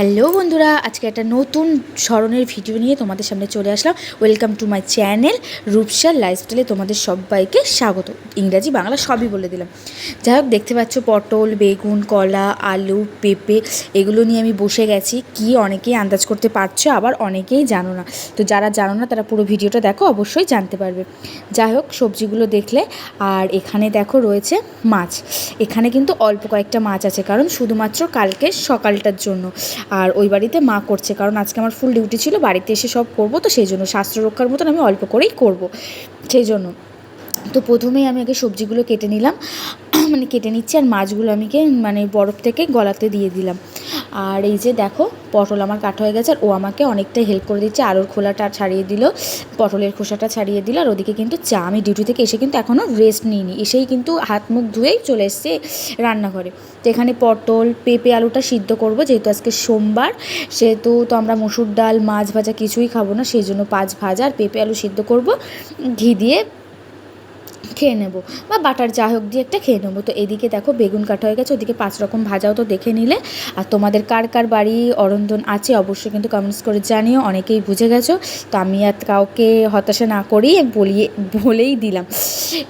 Hello বন্ধুরা, আজকে একটা নতুন স্মরণের ভিডিও নিয়ে তোমাদের সামনে চলে আসলাম। ওয়েলকাম টু মাই চ্যানেল রূপসার লাইফস্টাইলে তোমাদের সবাইকে স্বাগত। ইংরাজি, বাংলা সবই বলে দিলাম। যাই হোক, দেখতে পাচ্ছ পটল, বেগুন, কলা, আলু, পেঁপে, এগুলো নিয়ে আমি বসে গেছি। কি অনেকেই আন্দাজ করতে পারছ, আবার অনেকেই জানো না। তো যারা জানো না, তারা পুরো ভিডিওটা দেখো, অবশ্যই জানতে পারবে। যাই হোক, সবজিগুলো দেখলে, আর এখানে দেখো রয়েছে মাছ। এখানে কিন্তু অল্প কয়েকটা মাছ আছে, কারণ শুধুমাত্র কালকে সকালটার জন্য। আর ওই বাড়িতে মা করছে, কারণ আজকে আমার ফুল ডিউটি ছিল, বাড়িতে এসে সব করব, তো সেই জন্য স্বাস্থ্য রক্ষার মতন আমি অল্প করেই করব। সেই জন্য। তো প্রথমেই আমি আগে সবজিগুলো কেটে নিলাম মানে কেটে নিচ্ছি, আর মাছগুলো আমিকে মানে বরফ থেকে গলাতে দিয়ে দিলাম। আর এই যে দেখো, পটল আমার কাটা হয়ে গেছে আর ও আমাকে অনেকটাই হেল্প করে দিচ্ছে। আলুর খোলাটা ছাড়িয়ে দিল, পটলের খোসাটা ছাড়িয়ে দিল। আর ওদিকে কিন্তু চা, আমি ডিউটি থেকে এসে কিন্তু এখনও রেস্ট নিইনি। এসেই কিন্তু হাত মুখ ধুয়েই চলে এসছে রান্নাঘরে। তো এখানে পটল, পেঁপে, আলুটা সিদ্ধ করব, যেহেতু আজকে সোমবার। সেহেতু তো আমরা মসুর ডাল, মাছ ভাজা কিছুই খাব না, সেই জন্য পাঁচ ভাজা আর পেঁপে, আলু সিদ্ধ করব। ঘি দিয়ে খেয়ে নেব বা বাটার যা হোক দিয়ে একটা খেয়ে নেব। তো এদিকে দেখো বেগুন কাটা হয়ে গেছে, ওদিকে পাঁচ রকম ভাজাও তো দেখে নিলে। আর তোমাদের কার কার বাড়ি অরন্দন আছে অবশ্যই কিন্তু কমেন্টস করে জানিও, অনেকেই বুঝে গেছো। তো আমি আর কাউকে হতাশা না করেই বলিয়ে, বলেই দিলাম।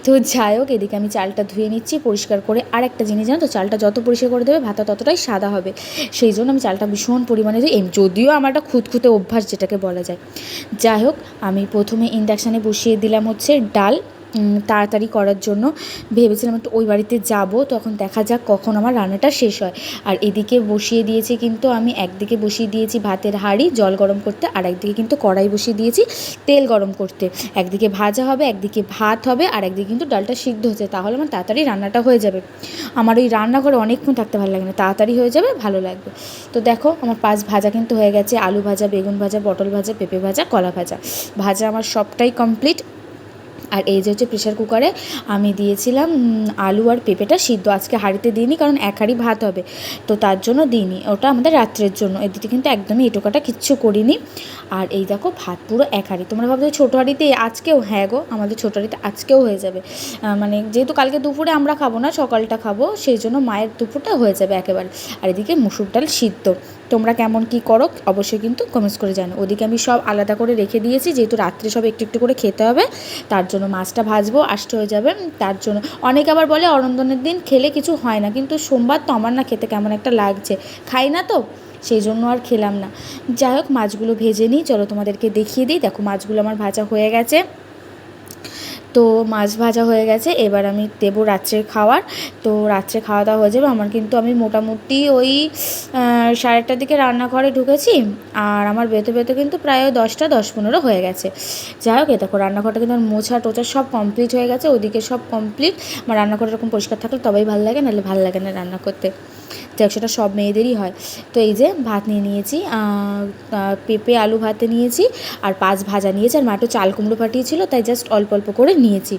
তো যাই হোক, এদিকে আমি চালটা ধুয়ে নিচ্ছি, পরিষ্কার করে আর একটা জিনিস জানো তো, চালটা যত পরিষ্কার করে দেবে ভাতা ততটাই সাদা হবে। সেই জন্য আমি চালটা ভীষণ পরিমাণে দিই যদিও আমার একটা খুঁতখুঁতে অভ্যাস যেটাকে বলা যায়। যাই হোক, আমি প্রথমে ইন্ডাকশানে বসিয়ে দিলাম হচ্ছে ডাল। তাড়াতাড়ি করার জন্য ভেবেছিলাম একটু ওই বাড়িতে যাব, তখন দেখা যাক কখন আমার রান্নাটা শেষ হয়। আর এদিকে বসিয়ে দিয়েছি কিন্তু আমি একদিকে বসিয়ে দিয়েছি ভাতের হাঁড়ি, জল গরম করতে, আর একদিকে কিন্তু কড়াই বসিয়ে দিয়েছি তেল গরম করতে। একদিকে ভাজা হবে, একদিকে ভাত হবে, আর একদিকে কিন্তু ডালটা সিদ্ধ হচ্ছে, তাহলে আমার তাড়াতাড়ি রান্নাটা হয়ে যাবে। আমার ওই রান্নাঘরে অনেকক্ষণ থাকতে ভালো লাগে না, তাড়াতাড়ি হয়ে যাবে, ভালো লাগবে। তো দেখো, আমার পাঁচ ভাজা কিন্তু হয়ে গেছে, আলু ভাজা, বেগুন ভাজা, পটল ভাজা, পেঁপে ভাজা, কলা ভাজা। ভাজা আমার সবটাই কমপ্লিট। আর এই যে হচ্ছে প্রেশার কুকারে আমি দিয়েছিলাম আলু আর পেঁপেটা সিদ্ধ। আজকে হাঁড়িতে দিইনি কারণ এক হাঁড়ি ভাত হবে। তো তার জন্য দিইনি। ওটা আমাদের রাত্রের জন্য। এদিকে কিন্তু একদমই এটোকাটা কিচ্ছু করিনি। আর এই দেখো, ভাত পুরো এক হাঁড়ি। তোমরা ভাবছ ছোটো হাঁড়িতে আজকেও? হ্যাঁ গো, আমাদের ছোটো হাঁড়িতে আজকেও হয়ে যাবে। মানে যেহেতু কালকে দুপুরে আমরা খাব না, সকালটা খাব, সেই জন্য মায়ের দুপুরটা হয়ে যাবে একেবারে। আর এদিকে মুসুর ডাল সিদ্ধ। তোমরা কেমন কি করো, অবশ্যই কিন্তু কমেন্টস করে জানো। ওদিকে আমি সব আলাদা করে রেখে দিয়েছি, যেহেতু রাত্রে সব একটু একটু করে খেতে হবে, তার জন্য মাছটা ভাজবো, আষ্ট হয়ে যাবে তার জন্য। অনেকে আবার বলে অরন্দনের দিন খেলে কিছু হয় না, কিন্তু সোমবার তো আমার না খেতে কেমন একটা লাগছে। খাই না তো, সেই জন্য আর খেলাম না। যাই হোক, মাছগুলো ভেজে নিই, চলো তোমাদেরকে দেখিয়ে দিই। দেখো, মাছগুলো আমার ভাজা হয়ে গেছে। তো মাছ ভাজা হয়ে গেছে, এবার আমি দেবো রাত্রের খাওয়ার। তো রাত্রে খাওয়া দাওয়া হয়ে যাবে, আমার কিন্তু আমি মোটামুটি ওই সাড়ে আটটার দিকে রান্নাঘরে ঢুকেছি, আর আমার বেতে বেতে কিন্তু প্রায় দশটা, দশ পনেরো হয়ে গেছে। যাই হোক, এ দেখো, রান্নাঘরটা কিন্তু আমার মোছা টোচা সব কমপ্লিট হয়ে গেছে, ওদিকে সব কমপ্লিট আমার রান্নাঘর এরকম পরিষ্কার থাকলে তবেই ভালো লাগে, নাহলে ভালো লাগে না রান্না করতে। তো একশোটা সব মেয়েদেরই হয়। তো এই যে ভাত নিয়ে নিয়েছি পেঁপে, আলু ভাতে নিয়েছি, আর পাঁচ ভাজা নিয়েছি, আর মাটো চাল কুমড়ো ফাটিয়েছিলো, তাই জাস্ট অল্প অল্প করে নিয়েছি।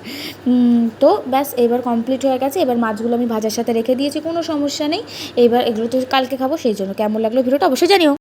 তো ব্যাস, এবার কমপ্লিট হয়ে গেছে। এবার মাছগুলো আমি ভাজার সাথে রেখে দিয়েছি, কোনো সমস্যা নেই। এবার এগুলো তো কালকে খাব, সেই জন্য। কেমন লাগল ভিডিওটা অবশ্যই জানিও।